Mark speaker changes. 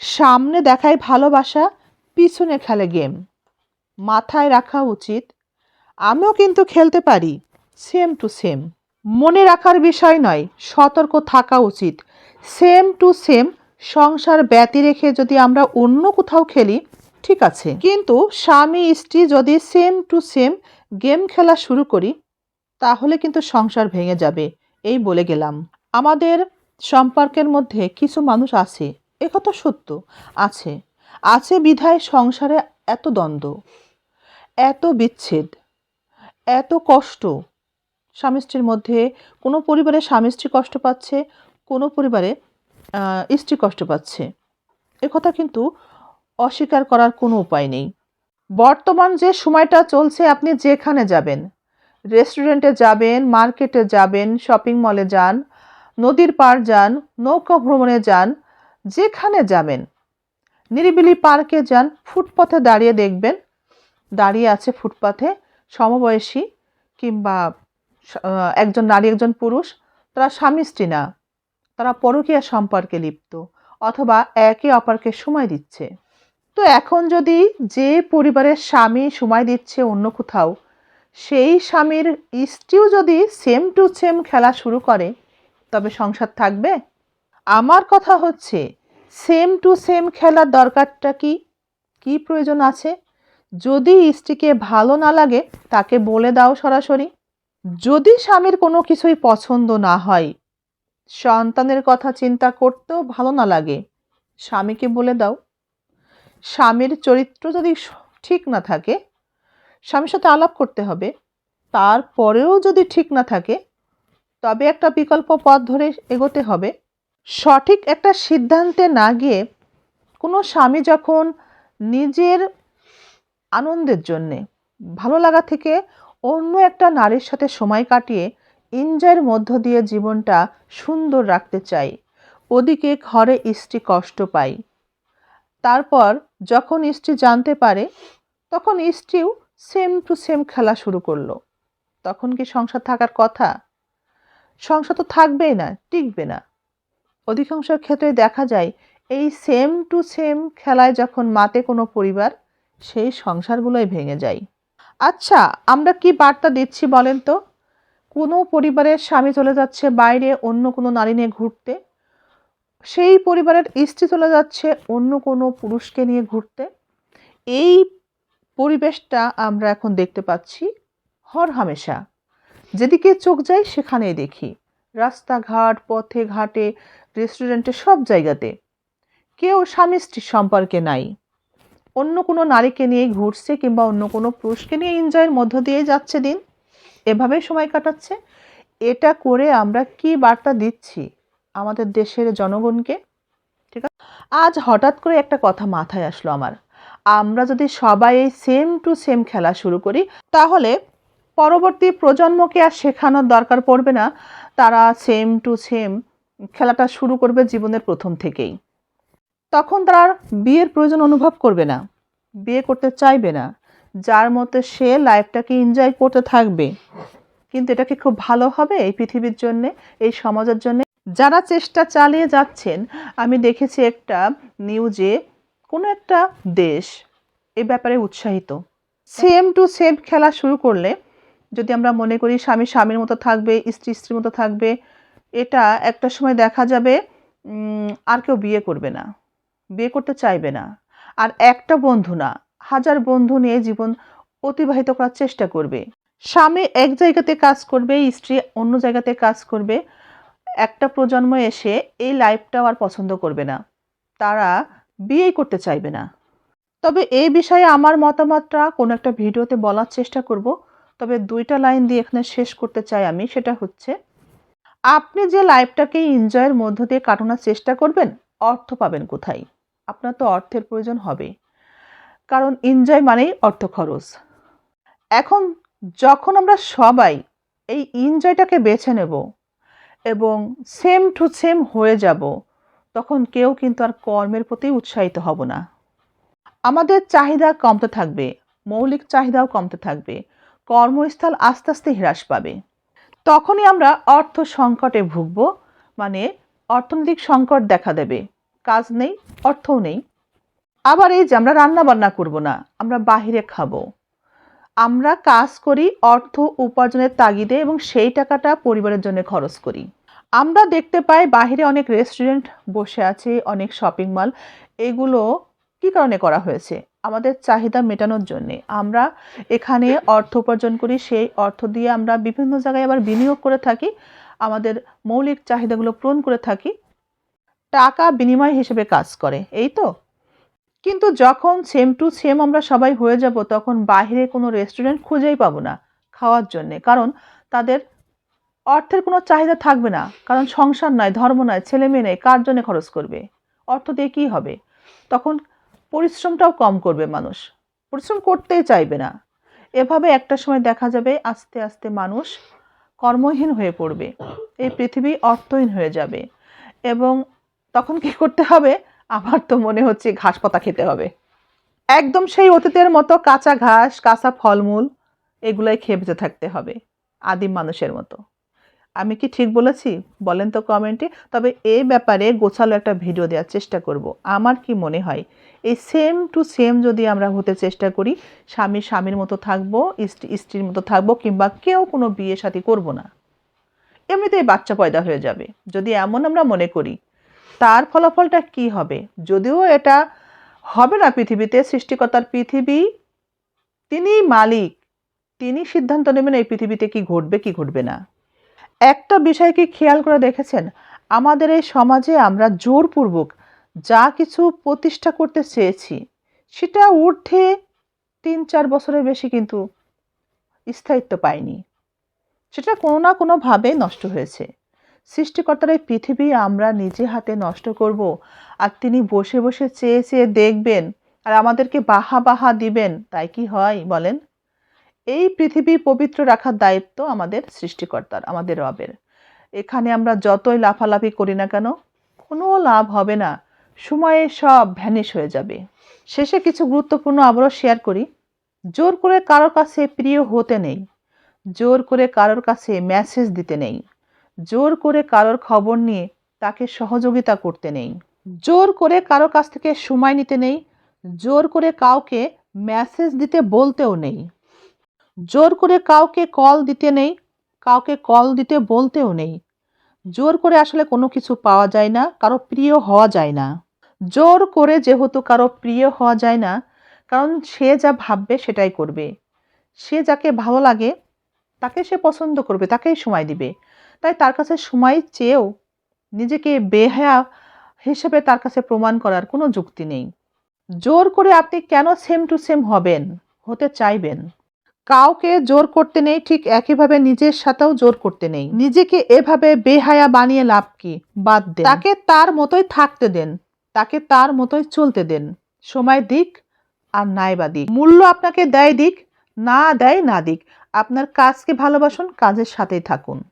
Speaker 1: সামনে দেখায় ভালোবাসা, পিছনে খেলে গেম। মাথায় রাখা উচিত। আমিও কিন্তু খেলতে পারি। সেম টু সেম মনে রাখার বিষয় নয়, সতর্ক থাকা উচিত। সেম টু সেম সংসার ব্যতি রেখে যদি আমরা অন্য কোথাও খেলি, ঠিক আছে। কিন্তু স্বামী, স্ত্রী যদি সেম টু সেম গেম খেলা শুরু করি, তাহলে কিন্তু সংসার ভেঙে যাবে, এই বলে গেলাম। আমাদের সম্পর্কের মধ্যে কিছু মানুষ আছে একথা সত্য। আছে। আছে বিধায় সংসারে এত দ্বন্দ্ব, এত বিচ্ছেদ, এত কষ্ট। স্বামী মধ্যে কোনো পরিবারে স্বামী স্ত্রী কষ্ট পাচ্ছে, কোনো পরিবারে স্ত্রী কষ্ট পাচ্ছে। একথা কিন্তু অস্বীকার করার কোনো উপায় নেই। বর্তমান যে সময়টা চলছে, আপনি যেখানে যাবেন, রেস্টুরেন্টে যাবেন, মার্কেটে যাবেন, শপিং মলে যান, নদীর পার যান, নৌকা ভ্রমণে যান যেখানে যাবেন। নিরিবিলি পার্কে যান ফুটপাথে দাঁড়িয়ে দেখবেন। দাঁড়িয়ে আছে ফুটপাথে সমবয়সী কিংবা একজন নারী, একজন পুরুষ। তারা স্বামী স্ত্রী না। তারা পরকীয়া সম্পর্কে লিপ্ত অথবা একে অপরকে সময় দিচ্ছে। তো এখন যদি যে পরিবারের স্বামী সময় দিচ্ছে অন্য কোথাও, সেই স্বামীর স্ত্রীও যদি সেম টু সেম খেলা শুরু করে, তবে সংসার থাকবে? আমার কথা হচ্ছে সেম টু সেম খেলার দরকারটা কি? কি প্রয়োজন আছে? যদি স্ত্রীকে ভালো না লাগে, তাকে বলে দাও সরাসরি। যদি স্বামীর কোনো কিছুই পছন্দ না হয়, সন্তানের কথা চিন্তা করতেও ভালো না লাগে, স্বামীকে বলে দাও। স্বামীর চরিত্র যদি ঠিক না থাকে, স্বামীর সাথে আলাপ করতে হবে। তারপরেও যদি ঠিক না থাকে, তবে একটা বিকল্প পথ ধরে এগোতে হবে। সঠিক একটা সিদ্ধান্তে না গিয়ে কোনো স্বামী যখন নিজের আনন্দের জন্যে, ভালো লাগা থেকে অন্য একটা নারীর সাথে সময় কাটিয়ে এনজয়ের মধ্য দিয়ে জীবনটা সুন্দর রাখতে চাই। ওদিকে ঘরে স্ত্রী কষ্ট পায়। তারপর যখন স্ত্রী জানতে পারে, তখন স্ত্রীও সেম টু সেম খেলা শুরু করল। তখন কি সংসার থাকার কথা? সংসার তো থাকবেই না, টিকবে না। অধিকাংশ ক্ষেত্রে দেখা যায় এই সেম টু সেম খেলায় যখন মাতে কোনো পরিবার, সেই সংসারগুলোই ভেঙে যায়। আচ্ছা আমরা কি বার্তা দিচ্ছি বলেন তো? কোনো পরিবারের স্বামী চলে যাচ্ছে বাইরে, অন্য কোনো নারী নিয়ে ঘুরতে। সেই পরিবারের স্ত্রী চলে যাচ্ছে অন্য কোনো পুরুষকে নিয়ে ঘুরতে। এই পরিবেশটা আমরা এখন দেখতে পাচ্ছি হর হামেশা। যেদিকে চোখ যায় সেখানেই দেখি। রাস্তাঘাট, পথে ঘাটে রেস্টুরেন্টে সব জায়গাতে। কেউ স্বামী স্ত্রীর সম্পর্কে নাই। অন্য কোনো নারীকে নিয়ে ঘুরছে কিংবা অন্য কোনো পুরুষকে নিয়ে এনজয়ের মধ্য দিয়ে যাচ্ছে দিন। এভাবেই সময় কাটাচ্ছে। এটা করে আমরা কি বার্তা দিচ্ছি আমাদের দেশের জনগণকে? ঠিক আছে? আজ হঠাৎ করে একটা কথা মাথায় আসলো আমার। আমরা যদি সবাই এই সেম টু সেম খেলা শুরু করি, তাহলে পরবর্তী প্রজন্মকে আর শেখানোর দরকার পড়বে না। তারা সেম টু সেম খেলাটা শুরু করবে জীবনের প্রথম থেকেই। তখন তারা বিয়ের প্রয়োজন অনুভব করবে না। বিয়ে করতে চাইবে না। যার মতে সে লাইফটাকে এনজয় করতে থাকবে। কিন্তু এটা কি খুব ভালো হবে এই পৃথিবীর জন্য, এই সমাজের জন্য? যারা চেষ্টা চালিয়ে যাচ্ছেন, আমি দেখেছি একটা নিউজে কোনো একটা দেশ এ ব্যাপারে উৎসাহিত। সেম টু সেম খেলা শুরু করলে যদি আমরা মনে করি স্বামী স্বামীর মতো থাকবে, স্ত্রী স্ত্রীর মতো থাকবে এটা একটা সময় দেখা যাবে আর কেউ বিয়ে করবে না, বিয়ে করতে চাইবে না। আর একটা বন্ধু না, হাজার বন্ধু নিয়ে জীবন অতিবাহিত করার চেষ্টা করবে। স্বামী এক জায়গাতে কাজ করবে, স্ত্রী অন্য জায়গাতে কাজ করবে। একটা প্রজন্ম এসে এই লাইফটাও আর পছন্দ করবে না। তারা বিয়েই করতে চাইবে না। তবে এই বিষয়ে আমার মতামতটা কোনো একটা ভিডিওতে বলার চেষ্টা করব। তবে দুইটা লাইন দিয়ে এখানে শেষ করতে চাই আমি, সেটা হচ্ছে আপনি যে লাইফটাকে এনজয়ের মধ্য দিয়ে কাটানোর চেষ্টা করবেন, অর্থ পাবেন কোথায়? আপনার তো অর্থের প্রয়োজন হবে। কারণ এনজয় মানেই অর্থ খরচ। এখন যখন আমরা সবাই এই এনজয়টাকে বেছে নেব এবং সেম টু সেম হয়ে যাব, তখন কেউ কিন্তু আর কর্মের প্রতি উৎসাহিত হব না। আমাদের চাহিদা কমতে থাকবে, মৌলিক চাহিদাও কমতে থাকবে, কর্মস্থল আস্তে আস্তে হ্রাস পাবে। তখনই আমরা অর্থ সংকটে ভুগব মানে অর্থনৈতিক সংকট দেখা দেবে। কাজ নেই, অর্থও নেই। আবার এই যে আমরা রান্না বান্না করব না, আমরা বাহিরে খাব। আমরা কাজ করি, অর্থ উপার্জনের তাগিদে এবং সেই টাকাটা পরিবারের জন্য খরচ করি। আমরা দেখতে পাই বাইরে অনেক রেস্টুরেন্ট বসে আছে, অনেক শপিং মল এগুলো কি কারণে করা হয়েছে? আমাদের চাহিদা মেটানোর জন্যে। আমরা এখানে অর্থ উপার্জন করি, সেই অর্থ দিয়ে আমরা বিভিন্ন জায়গায় আবার বিনিয়োগ করে থাকি, আমাদের মৌলিক চাহিদাগুলো পূরণ করে থাকি, টাকা বিনিময় হিসেবে কাজ করে, এই তো? কিন্তু যখন সেম টু সেম আমরা সবাই হয়ে যাব, তখন বাইরে কোনো রেস্টুরেন্ট খুঁজেই পাবো না খাওয়ার জন্যে। কারণ তাদের অর্থের কোনো চাহিদা থাকবে না। কারণ সংসার নয় ধর্ম নয় ছেলে মেয়ে নেই, কার জন্য খরচ করবে? অর্থ দিয়ে কী হবে? তখন পরিশ্রমটাও কম করবে মানুষ। পরিশ্রম করতেই চাইবে না। এভাবে একটা সময় দেখা যাবে আস্তে আস্তে মানুষ কর্মহীন হয়ে পড়বে। এই পৃথিবী অর্থহীন হয়ে যাবে এবং তখন কি করতে হবে? আমার তো মনে হচ্ছে ঘাস পাতা খেতে হবে। একদম সেই অতীতের মতো কাঁচা ঘাস, কাঁচা ফলমূল এগুলাই খেয়ে বেঁচে থাকতে হবে আদিম মানুষের মতো। আমি কি ঠিক বলেছি? বলেন তো কমেন্টে তবে এই ব্যাপারে গোছালো একটা ভিডিও দেওয়ার চেষ্টা করব। আমার কি মনে হয়? এই সেম টু সেম যদি আমরা হতে চেষ্টা করি, স্বামী স্বামীর মতো থাকব স্ত্রী স্ত্রীর মতো থাকব, কিংবা কেউ কোনো বিয়ে সাথী করব না। এমনিতেই বাচ্চা পয়দা হয়ে যাবে। যদি এমন আমরা মনে করি, তার ফলাফলটা কি হবে? যদিও এটা হবে না পৃথিবীতে, সৃষ্টিকর্তার পৃথিবী তিনি মালিক, তিনি সিদ্ধান্ত নেবেন এই পৃথিবীতে কি ঘটবে কি ঘটবে না। একটা বিষয় কি খেয়াল করে দেখেছেন? আমাদের এই সমাজে আমরা জোরপূর্বক যা কিছু প্রতিষ্ঠা করতে চেয়েছি, সেটা ঊর্ধ্বে তিন চার বছরের বেশি কিন্তু স্থায়িত্ব পায়নি সেটা কোনো না কোনোভাবে নষ্ট হয়েছে। সৃষ্টিকর্তার এই পৃথিবী আমরা নিজে হাতে নষ্ট করব আর তিনি বসে বসে চেয়ে চেয়ে দেখবেন আর আমাদেরকে বাহা বাহা দিবেন, তাই কি হয় বলেন? এই পৃথিবী পবিত্র রাখার দায়িত্ব আমাদের সৃষ্টিকর্তার, আমাদের রবের। এখানে আমরা যতই লাফালাফি করি না কেন, কোনো লাভ হবে না। সময়ে সব ভ্যানিশ হয়ে যাবে। শেষে কিছু গুরুত্বপূর্ণ আবারও শেয়ার করি। জোর করে কারোর কাছে প্রিয় হতে নেই। জোর করে কারোর কাছে মেসেজ দিতে নেই। জোর করে কারোর খবর নিয়ে তাকে সহযোগিতা করতে নেই। জোর করে কারোর কাছ থেকে সময় নিতে নেই। জোর করে কাউকে মেসেজ দিতে বলতেও নেই। জোর করে কাউকে কল দিতে নেই। কাউকে কল দিতে বলতেও নেই। জোর করে আসলে কোনো কিছু পাওয়া যায় না। কারও প্রিয় হওয়া যায় না। জোর করে যেহেতু কারও প্রিয় হওয়া যায় না, কারণ সে যা ভাববে সেটাই করবে। সে যাকে ভালো লাগে, তাকে সে পছন্দ করবে, তাকেই সময় দিবে। তাই তার কাছে সময় চেয়েও নিজেকে বেহায়া হিসেবে তার কাছে প্রমাণ করার কোনো যুক্তি নেই। জোর করে আপনি কেন সেম টু সেম হবেন, হতে চাইবেন? কাউকে জোর করতে নেই, ঠিক একইভাবে নিজের সাথেও জোর করতে নেই। নিজেকে এভাবে বেহায়া বানিয়ে লাভ কি? বাদ দেন। তাকে তার মতোই থাকতে দেন। তাকে তার মতোই চলতে দেন। সময় দিক আর নাই বা দিক। মূল্য আপনাকে দেয় দিক, না দেয় না দিক। আপনার কাজকে ভালোবাসুন, কাজের সাথেই থাকুন।